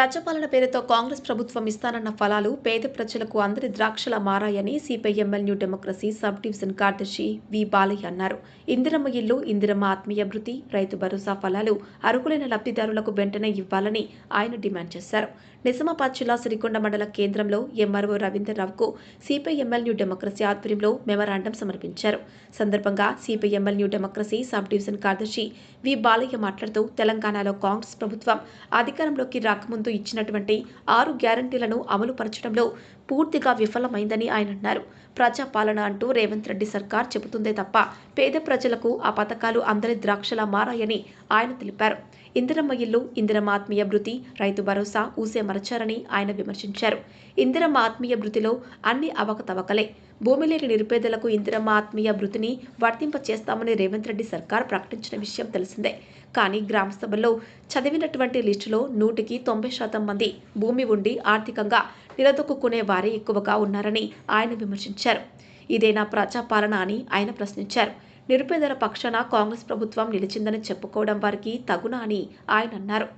ప్రజాపాలన పేరుతో కాంగ్రెస్ ప్రభుత్వం ఇస్తానన్న ఫలాలు పేద ప్రజలకు అందరి ద్రాక్షలా మారాయని CPIML New Democracy sub division కార్యదర్శి వి బాలయ్య అన్నారు. ఇందిరమ్మ ఇల్లు ఇందిరమ్మ ఆత్మీయ భృతి రైతు భరోసా ఫలాలు అర్హులైన లబ్ధిదారులకు వెంటనే ఇవ్వాలని ఆయన డిమాండ్ చేశారు. నిజామాబాద్ జిల్లా సిరికొండ మండల కేంద్రంలో ఎంఆర్ఓ రవీంద్రరావుకు సిపిఐఎంఎల్ న్యూ డెమోక్రసీ ఆధ్వర్యంలో మెమరాండం సమర్పించారు. సందర్భంగా CPIML New Democracy sub division కార్యదర్శి వి బాలయ్య మాట్లాడుతూ తెలంగాణలో కాంగ్రెస్ ప్రభుత్వం అధికారంలోకి రాకముందు ఇచ్చినటువంటి ఆరు గ్యారంటీలను అమలు పరచడంలో పూర్తిగా విఫలమైందని ఆయన అన్నారు. ప్రజాపాలన అంటూ రేవంత్ రెడ్డి సర్కార్ చెబుతుందే తప్ప పేద ప్రజలకు ఆ పథకాలు అందరి ద్రాక్షలా మారాయని ఆయన తెలిపారు. ఇందిరమ్మ ఇల్లు ఇందిరమ్మ ఆత్మీయ భృతి రైతు భరోసా ఊసే మరచారని ఆయన విమర్శించారు. ఇందిరమ్మ ఆత్మీయ భృతిలో అన్ని అవకతవకలే. భూమి లేని నిరుపేదలకు ఇందిరమ్మ ఆత్మీయ భృతిని వర్తింప చేస్తామని రేవంత్ రెడ్డి సర్కార్ ప్రకటించిన విషయం తెలిసిందే. కానీ గ్రామ సభల్లో చదివినటువంటి లిస్టులో నూటికి తొంభై శాతం మంది భూమి ఉండి ఆర్థికంగా నిలదొక్కునే వారే ఎక్కువగా ఉన్నారని ఆయన విమర్శించారు. ఇదేనా ప్రజాపాలన అని ఆయన ప్రశ్నించారు. నిరుపేదల పక్షాన కాంగ్రెస్ ప్రభుత్వం నిలిచిందని చెప్పుకోవడం వారికి తగునా అని ఆయన అన్నారు.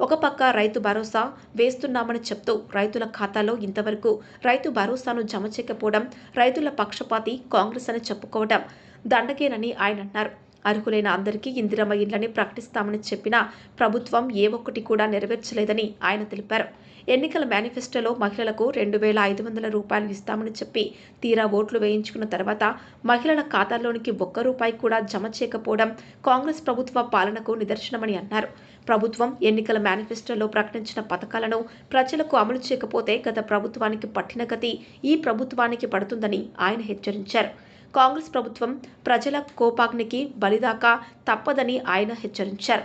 ఒక పక్క రైతు భరోసా వేస్తున్నామని చెప్తూ రైతుల ఖాతాలో ఇంతవరకు రైతు భరోసాను జమ చేయకపోవడం రైతుల పక్షపాతి కాంగ్రెస్ అని చెప్పుకోవడం దండకేనని ఆయన అన్నారు. అర్హులైన అందరికీ ఇందిరమ్మ ఇళ్ళని ప్రకటిస్తామని చెప్పినా ప్రభుత్వం ఏ ఒక్కటి కూడా నెరవేర్చలేదని ఆయన తెలిపారు. ఎన్నికల మేనిఫెస్టోలో మహిళలకు రెండు వేల ఐదు వందల రూపాయలు ఇస్తామని చెప్పి తీరా ఓట్లు వేయించుకున్న తర్వాత మహిళల ఖాతాల్లోనికి ఒక్క రూపాయి కూడా జమ చేయకపోవడం కాంగ్రెస్ ప్రభుత్వ పాలనకు నిదర్శనమని అన్నారు. ప్రభుత్వం ఎన్నికల మేనిఫెస్టోలో ప్రకటించిన పథకాలను ప్రజలకు అమలు చేయకపోతే గత ప్రభుత్వానికి పట్టిన గతి ఈ ప్రభుత్వానికి పడుతుందని ఆయన హెచ్చరించారు. కాంగ్రెస్ ప్రభుత్వం ప్రజల కోపాగ్నికి బలిదాకా తప్పదని ఆయన హెచ్చరించారు.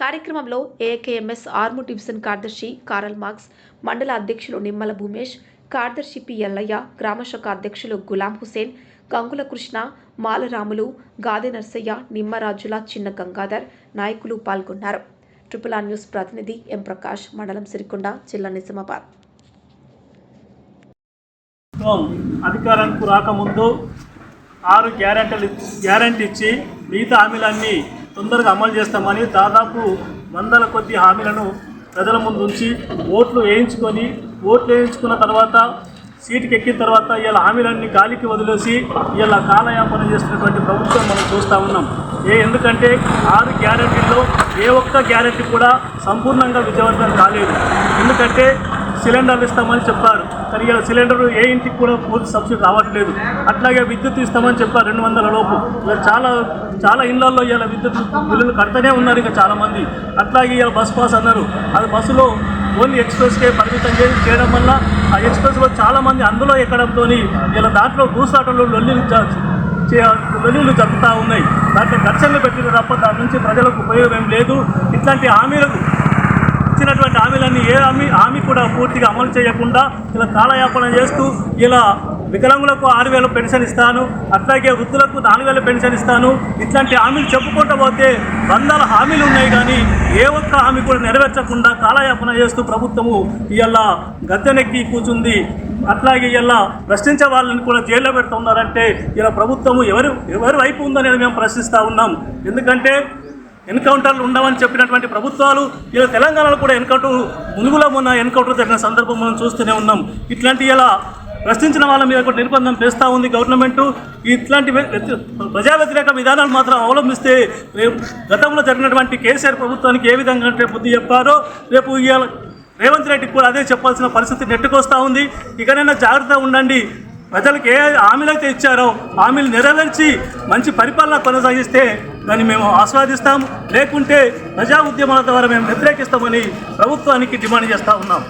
కార్యక్రమంలో ఏకేఎంఎస్ ఆర్ము డివిజన్ కార్యదర్శి కారల్ మార్క్స్ మండల అధ్యక్షులు నిమ్మల భూమేష్ కార్యదర్శి పి ఎల్లయ్య గ్రామశాఖ అధ్యక్షులు గులాం హుసేన్ గంగుల కృష్ణ మాలరాములు గాదె నర్సయ్య నిమ్మరాజుల చిన్న గంగాధర్ నాయకులు పాల్గొన్నారు. ట్రిపుల్ ఆర్ న్యూస్ ప్రతినిధి ఎం ప్రకాష్ మండలం సిరికొండ జిల్లా నిజామాబాద్. అధికారానికి రాకముందు ఆరు గ్యారెంటీలు గ్యారెంటీ ఇచ్చి మిగతా హామీలన్నీ తొందరగా అమలు చేస్తామని దాదాపు వందల కొద్ది హామీలను ప్రజల ముందు ఉంచి ఓట్లు వేయించుకొని ఓట్లు వేయించుకున్న తర్వాత సీటుకి ఎక్కిన తర్వాత ఇలా హామీలన్నీ గాలికి వదిలేసి ఇలా కాలయాపన చేస్తున్నటువంటి ప్రభుత్వం మనం చూస్తూ ఉన్నాం. ఏ ఎందుకంటే ఆరు గ్యారెంటీల్లో ఏ ఒక్క గ్యారెంటీ కూడా సంపూర్ణంగా విజయవంతం కాలేదు. ఎందుకంటే సిలిండర్లు ఇస్తామని చెప్పారు. కానీ ఇలా సిలిండర్ ఏ ఇంటికి కూడా పూర్తి సబ్సిడీ రావట్లేదు. అట్లాగే విద్యుత్ ఇస్తామని చెప్పారు రెండు వందల లోపు. ఇలా చాలా చాలా ఇళ్ళలో ఇలా విద్యుత్ బిల్లులు కడతనే ఉన్నారు ఇంకా చాలామంది. అట్లాగే ఇలా బస్ పాస్ అన్నారు. అది బస్సులో ఓన్లీ ఎక్స్ప్రెస్కే పరిమితం చేసి చేయడం వల్ల ఆ ఎక్స్ప్రెస్లో చాలామంది అందులో ఎక్కడంతో ఇలా దాంట్లో భూసాటలు లొల్లిలు చే- లొల్లిలు జరుగుతూ ఉన్నాయి. దాంట్లో ఘర్షణలు పెట్టిన తప్ప దాని నుంచి ప్రజలకు ఉపయోగం ఏం లేదు. ఇట్లాంటి హామీలకు ఇచ్చినటువంటి హామీలన్నీ ఏ హామీ? హామీ కూడా పూర్తిగా అమలు చేయకుండా ఇలా కాలయాపన చేస్తూ ఇలా వికలాంగులకు ఆరు వేల పెన్షన్ ఇస్తాను అట్లాగే వృద్ధులకు నాలుగు వేల పెన్షన్ ఇస్తాను. ఇట్లాంటి హామీలు చెప్పుకుంటూ పోతే వందల హామీలు ఉన్నాయి కానీ ఏ ఒక్క హామీ కూడా నెరవేర్చకుండా కాలయాపన చేస్తూ ప్రభుత్వము ఇలా గద్దెనెక్కి కూర్చుంది. అట్లాగే ఇలా ప్రశ్నించే వాళ్ళని కూడా జైల్లో పెడుతున్నారంటే ఇలా ప్రభుత్వము ఎవరు ఎవరి వైపు ఉందనేది మేము ప్రశ్నిస్తూ ఉన్నాం. ఎందుకంటే ఎన్కౌంటర్లు ఉండవని చెప్పినటువంటి ప్రభుత్వాలు ఇలా తెలంగాణలో కూడా ఎన్కౌంటర్ మునుగులో ఉన్న ఎన్కౌంటర్ జరిగిన సందర్భం మనం చూస్తూనే ఉన్నాం. ఇట్లాంటి ఇలా ప్రశ్నించిన వాళ్ళ మీద కూడా నిర్బంధం చేస్తూ ఉంది గవర్నమెంట్. ఇట్లాంటి ప్రజా వ్యతిరేక విధానాలు మాత్రం అవలంబిస్తే రేపు గతంలో జరిగినటువంటి కేసీఆర్ ప్రభుత్వానికి ఏ విధంగా అంటే బుద్ధి చెప్పారో రేపు ఇవాళ రేవంత్ రెడ్డికి కూడా అదే చెప్పాల్సిన పరిస్థితి నెట్టుకొస్తూ ఉంది. ఇకనైనా జాగ్రత్తగా ఉండండి. ప్రజలకు ఏ హామీలైతే ఇచ్చారో హామీలు నెరవేర్చి మంచి పరిపాలన కొనసాగిస్తే దాన్ని మేము ఆస్వాదిస్తాం. లేకుంటే ప్రజా ఉద్యమాల ద్వారా మేము వ్యతిరేకిస్తామని ప్రభుత్వానికి డిమాండ్ చేస్తూ ఉన్నాం.